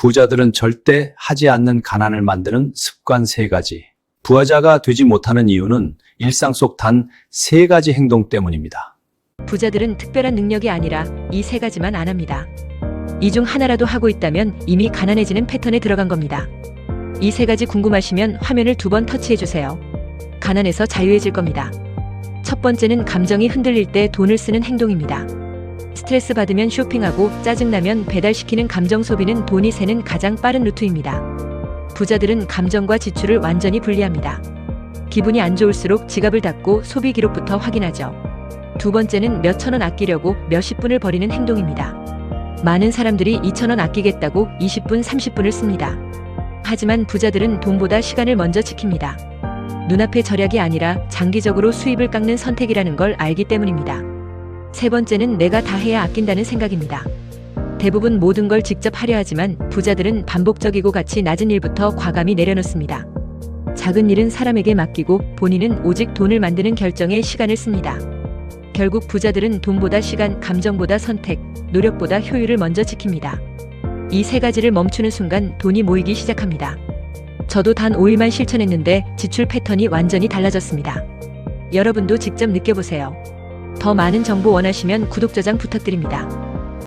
부자들은 절대 하지 않는 가난을 만드는 습관 세 가지. 부자가 되지 못하는 이유는 일상 속 단 세 가지 행동 때문입니다. 부자들은 특별한 능력이 아니라 이 세 가지만 안 합니다. 이 중 하나라도 하고 있다면 이미 가난해지는 패턴에 들어간 겁니다. 이 세 가지 궁금하시면 화면을 두 번 터치해 주세요. 가난해서 자유해질 겁니다. 첫 번째는 감정이 흔들릴 때 돈을 쓰는 행동입니다. 스트레스 받으면 쇼핑하고 짜증나면 배달시키는 감정 소비는 돈이 새는 가장 빠른 루트입니다. 부자들은 감정과 지출을 완전히 분리합니다. 기분이 안 좋을수록 지갑을 닫고 소비 기록부터 확인하죠. 두 번째는 몇천 원 아끼려고 몇십 분을 버리는 행동입니다. 많은 사람들이 2천 원 아끼겠다고 20분, 30분을 씁니다. 하지만 부자들은 돈보다 시간을 먼저 지킵니다. 눈앞의 절약이 아니라 장기적으로 수입을 깎는 선택이라는 걸 알기 때문입니다. 세 번째는 내가 다 해야 아낀다는 생각입니다. 대부분 모든 걸 직접 하려 하지만 부자들은 반복적이고 가치 낮은 일부터 과감히 내려놓습니다. 작은 일은 사람에게 맡기고 본인은 오직 돈을 만드는 결정에 시간을 씁니다. 결국 부자들은 돈보다 시간, 감정보다 선택, 노력보다 효율을 먼저 지킵니다. 이 세 가지를 멈추는 순간 돈이 모이기 시작합니다. 저도 단 5일만 실천했는데 지출 패턴이 완전히 달라졌습니다. 여러분도 직접 느껴보세요. 더 많은 정보 원하시면 구독 저장 부탁드립니다.